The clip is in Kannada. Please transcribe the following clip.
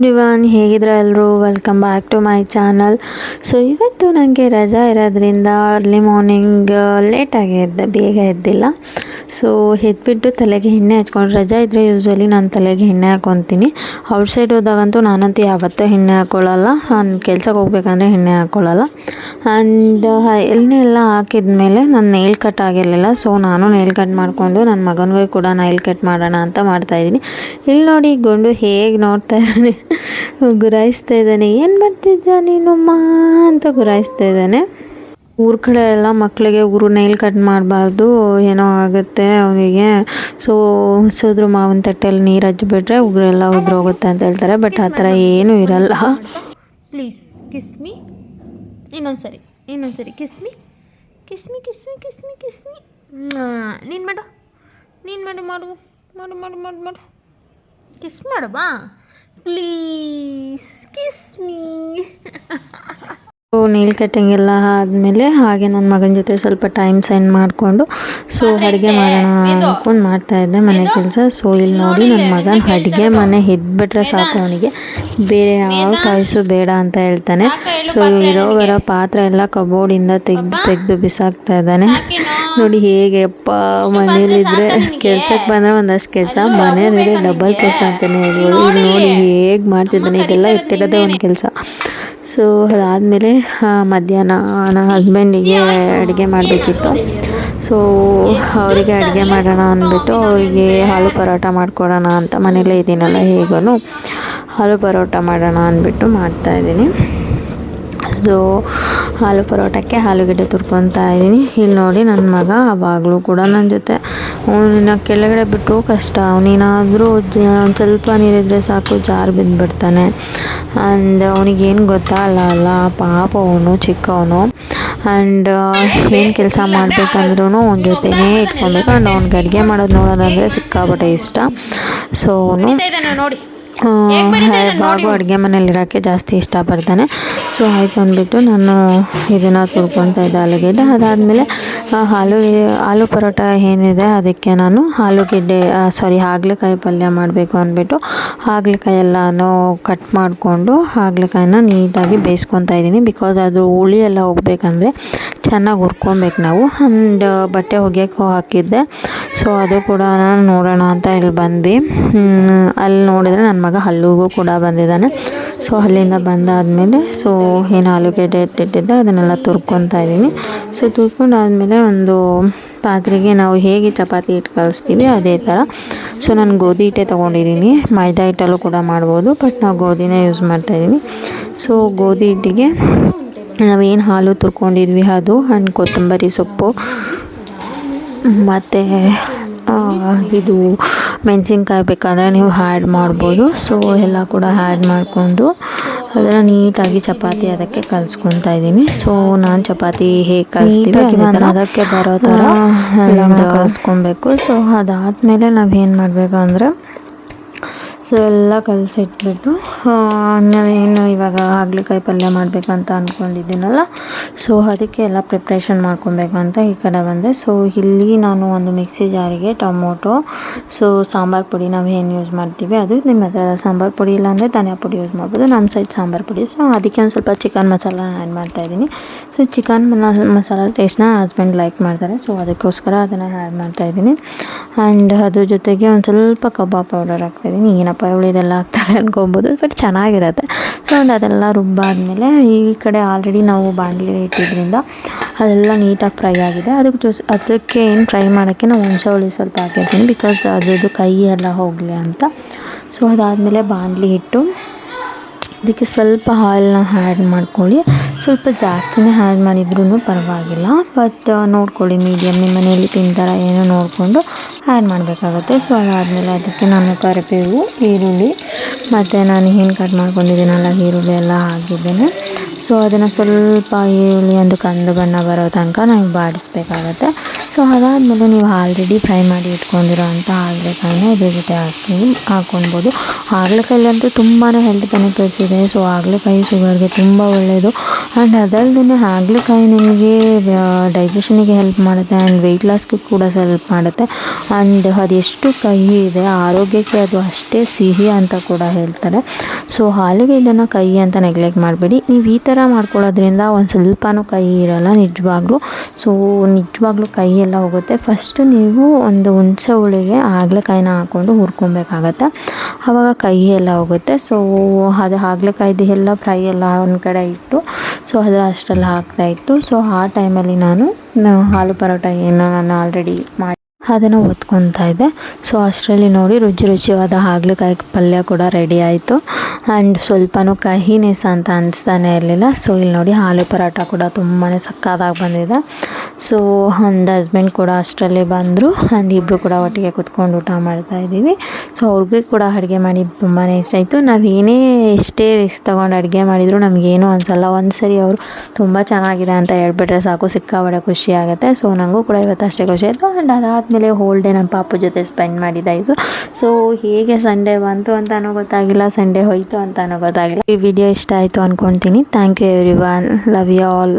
ನಿವಾನ್ ಹೇಗಿದ್ರ ಎಲ್ಲರೂ welcome back to my channel so ಇವತ್ತು ನನಗೆ ರಜಾ ಇರೋದ್ರಿಂದ ಅರ್ಲಿ ಮಾರ್ನಿಂಗ್ ಲೇಟಾಗಿ ಎದ್ದೆ, ಬೇಗ ಎದ್ದಿಲ್ಲ. ಸೊ ಎದ್ಬಿಟ್ಟು ತಲೆಗೆ ಎಣ್ಣೆ ಹಚ್ಕೊಂಡು ರಜಾ ಇದ್ದರೆ ಯೂಶ್ವಲಿ ನಾನು ತಲೆಗೆ ಎಣ್ಣೆ ಹಾಕ್ಕೊತೀನಿ ಔಟ್ಸೈಡ್ ಹೋದಾಗಂತೂ ನಾನಂತೂ ಯಾವತ್ತೂ ಎಣ್ಣೆ ಹಾಕ್ಕೊಳ್ಳಲ್ಲ ನಾನು ಕೆಲ್ಸಕ್ಕೆ ಹೋಗ್ಬೇಕಂದ್ರೆ ಎಣ್ಣೆ ಹಾಕ್ಕೊಳ್ಳಲ್ಲ ಆ್ಯಂಡ್ ಎಣ್ಣೆ ಎಲ್ಲ ಹಾಕಿದ್ಮೇಲೆ ನನ್ನ ನೈಲ್ ಕಟ್ ಆಗಿರಲಿಲ್ಲ. ಸೊ ನಾನು ನೇಲ್ ಕಟ್ ಮಾಡಿಕೊಂಡು ನನ್ನ ಮಗನಿಗೂ ಕೂಡ ನೈಲ್ ಕಟ್ ಮಾಡೋಣ ಅಂತ ಮಾಡ್ತಾಯಿದ್ದೀನಿ ಇಲ್ಲಿ ನೋಡಿ ಗುಂಡು ಹೇಗೆ ನೋಡ್ತಾ ಇದ್ದಾನೆ ಗುರಾಯಿಸ್ತಾ ಇದ್ದಾನೆ. ಏನು ಮಾಡ್ತಿದ್ದ ನೀನಮ್ಮ ಅಂತ ಗುರಾಯಿಸ್ತಾ ಇದ್ದಾನೆ. ಊರ ಕಡೆ ಎಲ್ಲ ಮಕ್ಕಳಿಗೆ ಊರು ನೈಲ್ ಕಟ್ ಮಾಡಬಾರ್ದು ಏನೋ ಆಗುತ್ತೆ ಅವನಿಗೆ ಸೊ ಸೋದ್ರ ಮಾವಿನ ತಟ್ಟೆಯಲ್ಲಿ ನೀರು ಹಚ್ಚಿಬಿಟ್ರೆ ಉಗುರೆಲ್ಲ ಉದ್ರೋಗುತ್ತೆ ಅಂತ ಹೇಳ್ತಾರೆ ಬಟ್ ಆ ಥರ ಏನೂ ಇರಲ್ಲ. ಪ್ಲೀಸ್ ಕಿಸ್ಮಿ ಇನ್ನೊಂದು ಸರಿ ಇನ್ನೊಂದು ಸರಿ kiss me kiss me kiss me kiss me kiss me kiss me ನೀನು ಮಾಡು. ನೀನು ಮಾಡು ಮಾಡು ಮಾಡು ಮಾಡು ಮಾಡು ಮಾಡು. ಕಿಸ್ ಮಾಡು ಬಾ. Please kiss me so nail cutting ಎಲ್ಲ ಆದಮೇಲೆ ಹಾಗೆ ನನ್ನ ಮಗನ ಜೊತೆ ಸ್ವಲ್ಪ ಟೈಮ್ ಸೆಂಡ್ ಮಾಡಿಕೊಂಡು ಸೊ ಅಡುಗೆ ಮಾಡೋಣ ಅಂದ್ಕೊಂಡು ಮಾಡ್ತಾ ಇದ್ದೆ ಮನೆ ಕೆಲಸ. ಸೊ ಇಲ್ಲಿ ನೋಡಿ ನನ್ನ ಮಗನ ಅಡುಗೆ ಮನೆ ಎದ್ಬಿಟ್ರೆ ಸಾಕು ಅವನಿಗೆ. ಬೇರೆ ಯಾವ ಕಾಯಿಸು ಬೇಡ ಅಂತ ಹೇಳ್ತಾನೆ. ಸೊ ಇರೋ ಬರೋ ಪಾತ್ರೆ ಎಲ್ಲ ಕಬೋರ್ಡಿಂದ ತೆಗೆದು ತೆಗೆದು ಬಿಸಾಕ್ತಾ ಇದ್ದಾನೆ. ನೋಡಿ ಹೇಗೆ ಅಪ್ಪ ಮನೇಲಿದ್ರೆ ಕೆಲ್ಸಕ್ಕೆ ಬಂದರೆ ಒಂದಷ್ಟು ಕೆಲಸ ಮನೇಲಿದ್ರೆ ಡಬಲ್ ಕೆಲಸ ಅಂತಲೇ ಹೇಳ್ಬೋದು. ಇಲ್ಲಿ ನೋಡಿ. ಹೇಗೆ ಮಾಡ್ತಿದ್ದಾನೆ. ಇದೆಲ್ಲ ಇರ್ತಿರೋದೇ ಒಂದು ಕೆಲಸ. ಸೊ ಅದಾದಮೇಲೆ ಮಧ್ಯಾಹ್ನ ನನ್ನ ಹಸ್ಬೆಂಡಿಗೆ ಅಡುಗೆ ಮಾಡಬೇಕಿತ್ತು. ಸೊ ಅವರಿಗೆ ಅಡುಗೆ ಮಾಡೋಣ ಅಂದ್ಬಿಟ್ಟು ಅವರಿಗೆ ಹಾಲು ಪರೋಟ ಮಾಡಿಕೊಡೋಣ ಅಂತ ಮನೇಲೇ ಇದ್ದೀನಲ್ಲ ಹೇಗೂ ಹಾಲು ಪರೋಟ ಮಾಡೋಣ ಅಂದ್ಬಿಟ್ಟು ಮಾಡ್ತಾಯಿದ್ದೀನಿ ಸೊ ಹಾಲು ಪರೋಟಕ್ಕೆ ಆಲೂಗಡ್ಡೆ ತುರ್ಕೊತಾ ಇದ್ದೀನಿ. ಇಲ್ಲಿ ನೋಡಿ ನನ್ನ ಮಗ ಆವಾಗಲೂ ಕೂಡ ನನ್ನ ಜೊತೆ. ಅವನ ಕೆಳಗಡೆ ಬಿಟ್ಟರು ಕಷ್ಟ. ಅವನೇನಾದರೂ ಜ, ಸ್ವಲ್ಪ ನೀರಿದ್ರೆ ಸಾಕು, ಜಾರು ಬಿದ್ದುಬಿಡ್ತಾನೆ ಆ್ಯಂಡ್ ಅವನಿಗೇನು ಗೊತ್ತಾಗಲ್ಲ ಅಲ್ಲ ಪಾಪ ಅವನು, ಚಿಕ್ಕವನು. ಆ್ಯಂಡ್ ಏನು ಕೆಲಸ ಮಾಡಬೇಕಂದ್ರೂ ಅವನ ಜೊತೆನೇ ಇಟ್ಕೊಬೇಕು. ಆ್ಯಂಡ್ ಅವ್ನಿಗೆ ಅಡುಗೆ ಮಾಡೋದು ನೋಡೋದಂದರೆ ಸಿಕ್ಕಾಪಟ್ಟೆ ಇಷ್ಟ. ಸೊ ಅವನು ನೋಡಿ. ಬಾಬು ಅಡುಗೆ ಮನೇಲಿ ಇರೋಕ್ಕೆ ಜಾಸ್ತಿ ಇಷ್ಟಪಡ್ತಾನೆ. ಸೊ ಆಯ್ತು ಅಂದ್ಬಿಟ್ಟು ನಾನು ಇದನ್ನು ತುರ್ಕೊತಾ ಇದ್ದೆ ಆಲೂಗೆಡ್ಡೆ. ಅದಾದಮೇಲೆ ಆಲೂ ಆಲೂ ಪರೋಟ ಏನಿದೆ ಅದಕ್ಕೆ ನಾನು ಆಲೂಗೆಡ್ಡೆ ಸಾರಿ ಹಾಗಲಕಾಯಿ ಪಲ್ಯ ಮಾಡಬೇಕು ಅಂದ್ಬಿಟ್ಟು ಹಾಗಲಕಾಯಿ ಎಲ್ಲನೂ ಕಟ್ ಮಾಡಿಕೊಂಡು ಹಾಗಲಕಾಯಿನ ನೀಟಾಗಿ ಬೇಯಿಸ್ಕೊತಾ ಇದ್ದೀನಿ. ಬಿಕಾಸ್ ಅದು ಹುಳಿ ಎಲ್ಲ ಹೋಗ್ಬೇಕಂದ್ರೆ ಚೆನ್ನಾಗಿ ಹುರ್ಕೊಬೇಕು ನಾವು. ಅಂಡ್ ಬಟ್ಟೆ ಒಗೆಯೋಕ್ಕೂ ಹಾಕಿದ್ದೆ. ಸೊ ಅದು ಕೂಡ ನಾನು ನೋಡೋಣ ಅಂತ ಇಲ್ಲಿ ಬಂದು ಅಲ್ಲಿ ನೋಡಿದರೆ ನನ್ನ ಮಗ ಹಲ್ಲಿಗೂ ಕೂಡ ಬಂದಿದ್ದಾನೆ. ಸೊ ಅಲ್ಲಿಂದ ಬಂದಾದಮೇಲೆ ಸೊ ಏನು ಆಲೂಗೆಡ್ಡೆ ಎತ್ತಿಟ್ಟಿದ್ದೆ ಅದನ್ನೆಲ್ಲ ತುರ್ಕೊತಾ ಇದ್ದೀನಿ. ಸೊ ತುರ್ಕೊಂಡಾದಮೇಲೆ ಒಂದು ಪಾತ್ರೆಗೆ ನಾವು ಹೇಗೆ ಚಪಾತಿ ಹಿಟ್ಟು ಕಲಿಸ್ತೀವಿ, ಅದೇ ಥರ. ಸೊ ನಾನು ಗೋಧಿ ಹಿಟ್ಟೆ ತೊಗೊಂಡಿದ್ದೀನಿ. ಮೈದಾ ಹಿಟ್ಟಲ್ಲೂ ಕೂಡ ಮಾಡ್ಬೋದು, ಬಟ್ ನಾವು ಗೋಧಿನೇ ಯೂಸ್ ಮಾಡ್ತಾಯಿದ್ದೀನಿ ಸೊ ಗೋಧಿ ಹಿಟ್ಟಿಗೆ ನಾವೇನು ಹಾಲು ತುರ್ಕೊಂಡಿದ್ವಿ ಅದು ಹಣ್ಣು ಕೊತ್ತಂಬರಿ ಸೊಪ್ಪು ಮತ್ತು ಇದು ಮೆಣಸಿನ್ಕಾಯಿ ಬೇಕಾದರೆ ನೀವು ಹ್ಯಾಡ್ ಮಾಡ್ಬೋದು. ಸೊ ಎಲ್ಲ ಕೂಡ ಹ್ಯಾಡ್ ಮಾಡಿಕೊಂಡು ಅದನ್ನು ನೀಟಾಗಿ ಚಪಾತಿ ಅದಕ್ಕೆ ಕಲಿಸ್ಕೊತಾ ಇದ್ದೀನಿ. ಸೊ ನಾನು ಚಪಾತಿ ಹೇಗೆ ಕಲಿಸ್ತೀವಿ ಅದಕ್ಕೆ ಬರೋ ಥರ ಎಲ್ಲ ಕಲಿಸ್ಕೊಬೇಕು ಸೊ ಅದಾದಮೇಲೆ ನಾವೇನು ಮಾಡಬೇಕು ಅಂದರೆ ಸೊ ಎಲ್ಲ ಕಲಸಿಟ್ಬಿಟ್ಟು ನಾವೇನು ಇವಾಗ ಹಾಗಲಕಾಯಿ ಪಲ್ಯ ಮಾಡಬೇಕಂತ ಅಂದ್ಕೊಂಡಿದ್ದೀನಲ್ಲ ಸೊ ಅದಕ್ಕೆ ಎಲ್ಲ ಪ್ರಿಪ್ರೇಷನ್ ಮಾಡ್ಕೊಬೇಕು ಅಂತ ಈ ಕಡೆ ಬಂದೆ. ಸೊ ಇಲ್ಲಿ ನಾನು ಒಂದು ಮಿಕ್ಸಿ ಜಾರಿಗೆ ಟೊಮೊಟೊ ಸೊ ಸಾಂಬಾರು ಪುಡಿ ನಾವು ಏನು ಯೂಸ್ ಮಾಡ್ತೀವಿ, ಅದು ನಿಮ್ಮ ಹತ್ರ ಸಾಂಬಾರು ಪುಡಿ ಇಲ್ಲ ಅಂದರೆ ಧನಿಯಾ ಪುಡಿ ಯೂಸ್ ಮಾಡ್ಬೋದು ನಮ್ಮ ಸೈಡ್ ಸಾಂಬಾರು ಪುಡಿ. ಸೊ ಅದಕ್ಕೆ ಒಂದು ಸ್ವಲ್ಪ ಚಿಕನ್ ಮಸಾಲ ಆ್ಯಡ್ ಮಾಡ್ತಾಯಿದ್ದೀನಿ ಸೊ ಚಿಕನ್ ಮಸಾಲ ಟೇಸ್ಟ್ನ ಹಸ್ಬೆಂಡ್ ಲೈಕ್ ಮಾಡ್ತಾರೆ ಸೊ ಅದಕ್ಕೋಸ್ಕರ ಅದನ್ನು ಆ್ಯಡ್ ಮಾಡ್ತಾಯಿದ್ದೀನಿ ಆ್ಯಂಡ್ ಅದ್ರ ಜೊತೆಗೆ ಒಂದು ಸ್ವಲ್ಪ ಕಬಾಬ್ ಪೌಡರ್ ಹಾಕ್ತಾಯಿದ್ದೀನಿ ಏನಪ್ಪ ಉಳಿದೆಲ್ಲ ಹಾಕ್ತಾಳೆ ಅನ್ಕೊಬೋದು ಬಟ್ ಚೆನ್ನಾಗಿರುತ್ತೆ. ಸೊ ಆ್ಯಂಡ್ ಅದೆಲ್ಲ ರುಬ್ಬಾದ್ಮೇಲೆ ಈ ಕಡೆ ಆಲ್ರೆಡಿ ನಾವು ಬಾಣಲಿ ಇಟ್ಟಿದ್ದರಿಂದ ಅದೆಲ್ಲ ನೀಟಾಗಿ ಫ್ರೈ ಆಗಿದೆ. ಅದಕ್ಕೆ ಜೋಸ್, ಅದಕ್ಕೆ ಏನು ಫ್ರೈ ಮಾಡೋಕ್ಕೆ ನಾವು ಹುಣಸೆ ಹುಳಿ ಸ್ವಲ್ಪ ಹಾಕಿರ್ತೀನಿ ಬಿಕಾಸ್ ಅದ್ರದ್ದು ಕೈ ಎಲ್ಲ ಹೋಗಲಿ ಅಂತ. ಸೊ ಅದಾದಮೇಲೆ ಬಾಣಲಿ ಇಟ್ಟು ಅದಕ್ಕೆ ಸ್ವಲ್ಪ ಆಯಿಲ್ನ ಆ್ಯಡ್ ಮಾಡ್ಕೊಳ್ಳಿ. ಸ್ವಲ್ಪ ಜಾಸ್ತಿನೇ ಆ್ಯಡ್ ಮಾಡಿದ್ರೂ ಪರವಾಗಿಲ್ಲ. ಬಟ್ ನೋಡ್ಕೊಳ್ಳಿ ಮೀಡಿಯಮ್ ನಿಮ್ಮ ಮನೆಯಲ್ಲಿ ತಿಂತಾರ ಏನೋ ನೋಡಿಕೊಂಡು ಆ್ಯಡ್ ಮಾಡಬೇಕಾಗತ್ತೆ. ಸೊ ಅದಾದಮೇಲೆ ಅದಕ್ಕೆ ನಾನು ಕರಿಬೇವು, ಈರುಳ್ಳಿ, ಮತ್ತು ನಾನು ಏನು ಕಟ್ ಮಾಡ್ಕೊಂಡಿದ್ದೀನಲ್ಲ, ಈರುಳ್ಳಿ ಎಲ್ಲ ಹಾಕಿದ್ದೇನೆ. ಸೊ ಅದನ್ನು ಸ್ವಲ್ಪ ಈರುಳ್ಳಿ ಒಂದು ಕಂದು ಬಣ್ಣ ಬರೋ ತನಕ ನಾವು ಬಾಡಿಸ್ಬೇಕಾಗತ್ತೆ. ಸೊ ಅದಾದಮೇಲೆ ನೀವು ಆಲ್ರೆಡಿ ಫ್ರೈ ಮಾಡಿ ಇಟ್ಕೊಂಡಿರೋ ಅಂಥ ಹಾಗಲಕಾಯಿನ ಇದ್ರ ಜೊತೆ ಹಾಕಿ ಹಾಕ್ಕೊಳ್ಬೋದು ಹಾಗಲಕಾಯಿಲಂತೂ ತುಂಬಾ ಹೆಲ್ತ್ ಬೆನಿಫಿಟ್ಸ್ ಇದೆ. ಸೊ ಹಾಗಲಕಾಯಿ ಶುಗರ್ಗೆ ತುಂಬ ಒಳ್ಳೆಯದು ಆ್ಯಂಡ್ ಅದಲ್ಲದೆ ಹಾಗಲಕಾಯಿ ನಿಮಗೆ ಡೈಜೆಷನಿಗೆ ಹೆಲ್ಪ್ ಮಾಡುತ್ತೆ ಆ್ಯಂಡ್ ವೆಯ್ಟ್ ಲಾಸ್ಗೂ ಕೂಡ ಹೆಲ್ಪ್ ಮಾಡುತ್ತೆ. ಆ್ಯಂಡ್ ಅದೆಷ್ಟು ಕಹಿ ಇದೆ, ಆರೋಗ್ಯಕ್ಕೆ ಅದು ಅಷ್ಟೇ ಸಿಹಿ ಅಂತ ಕೂಡ ಹೇಳ್ತಾರೆ. ಸೊ ಹಾಲುಗೆಡ್ಡೆನ ಕಹಿ ಅಂತ ನೆಗ್ಲೆಕ್ಟ್ ಮಾಡಬೇಡಿ. ನೀವು ಈ ಥರ ಮಾಡ್ಕೊಳ್ಳೋದ್ರಿಂದ ಒಂದು ಸ್ವಲ್ಪನೂ ಕಹಿ ಇರಲ್ಲ, ನಿಜವಾಗ್ಲೂ. ಸೊ ನಿಜವಾಗ್ಲೂ ಕೈ ಎಲ್ಲ ಹೋಗುತ್ತೆ. ಫಸ್ಟು ನೀವು ಒಂದು ಹುಣಸೆ ಹುಳಿಗೆ ಹಾಗಲಕಾಯಿನ ಹಾಕ್ಕೊಂಡು ಹುರ್ಕೊಬೇಕಾಗತ್ತೆ. ಆವಾಗ ಕೈ ಎಲ್ಲ ಹೋಗುತ್ತೆ. ಸೊ ಅದು ಹಾಗಲಕಾಯ್ದು ಎಲ್ಲ ಫ್ರೈ ಎಲ್ಲ ಒಂದು ಕಡೆ ಇಟ್ಟು ಸೊ ಅದರ ಅಷ್ಟರಲ್ಲಿ ಹಾಕ್ತಾಯಿತ್ತು ಸೊ ಆ ಟೈಮಲ್ಲಿ ನಾನು ಆಲೂ ಪರೋಟ ಏನು ನಾನು ಆಲ್ರೆಡಿ ಮಾಡಿ ಅದನ್ನು ಒತ್ಕೊತಾ ಇದ್ದೆ ಸೊ ಅಷ್ಟರಲ್ಲಿ ನೋಡಿ ರುಚಿ ರುಚಿಯಾದ ಹಾಗಲಕಾಯಿ ಪಲ್ಯ ಕೂಡ ರೆಡಿ ಆಯಿತು. ಆ್ಯಂಡ್ ಸ್ವಲ್ಪನೂ ಕಹಿನೆಸ್ ಅಂತ ಅನಿಸ್ತಾನೆ ಇರಲಿಲ್ಲ. ಸೊ ಇಲ್ಲಿ ನೋಡಿ ಹಾಲು ಪರಾಟ ಕೂಡ ತುಂಬಾ ಸಕ್ಕದಾಗಿ ಬಂದಿದೆ. ಸೊ ಒಂದು ಹಸ್ಬೆಂಡ್ ಕೂಡ ಅಷ್ಟರಲ್ಲಿ ಬಂದರು. ಆ್ಯಂಡ್ ಇಬ್ಬರು ಕೂಡ ಒಟ್ಟಿಗೆ ಕುತ್ಕೊಂಡು ಊಟ ಮಾಡ್ತಾ ಇದ್ದೀವಿ. ಸೊ ಅವ್ರಿಗೆ ಕೂಡ ಅಡುಗೆ ಮಾಡಿದ್ದು ತುಂಬಾ ಇಷ್ಟ ಆಯಿತು. ನಾವು ಏನೇ ಎಷ್ಟೇ ರಿಸ್ಕ್ ತೊಗೊಂಡು ಅಡುಗೆ ಮಾಡಿದರೂ ನಮಗೇನು ಅನಿಸಲ್ಲ. ಒಂದು ಸರಿ ಅವರು ತುಂಬ ಚೆನ್ನಾಗಿದೆ ಅಂತ ಹೇಳ್ಬಿಟ್ರೆ ಸಾಕು. ಸಿಕ್ಕಾಬಡೆ ಖುಷಿ ಆಗುತ್ತೆ. ಸೊ ನನಗೂ ಕೂಡ ಇವತ್ತು ಅಷ್ಟೇ ಖುಷಿ ಆಯಿತು. ಆ್ಯಂಡ್ ಅದಾದಮೇಲೆ ಹೋಲ್ ಡೇ ನಮ್ಮ ಪಾಪು ಜೊತೆ ಸ್ಪೆಂಡ್ ಮಾಡಿದ್ದಾಯಿತು ಸೊ ಹೇಗೆ ಸಂಡೇ ಬಂತು ಅಂತಲೂ ಗೊತ್ತಾಗಿಲ್ಲ ಸಂಡೇ ಹೋಯಿತು ಅಂತಲೂ ಗೊತ್ತಾಗಿಲ್ಲ. ಈ ವಿಡಿಯೋ ಇಷ್ಟ ಆಯಿತು ಅಂದ್ಕೊಳ್ತೀನಿ thank you everyone love you all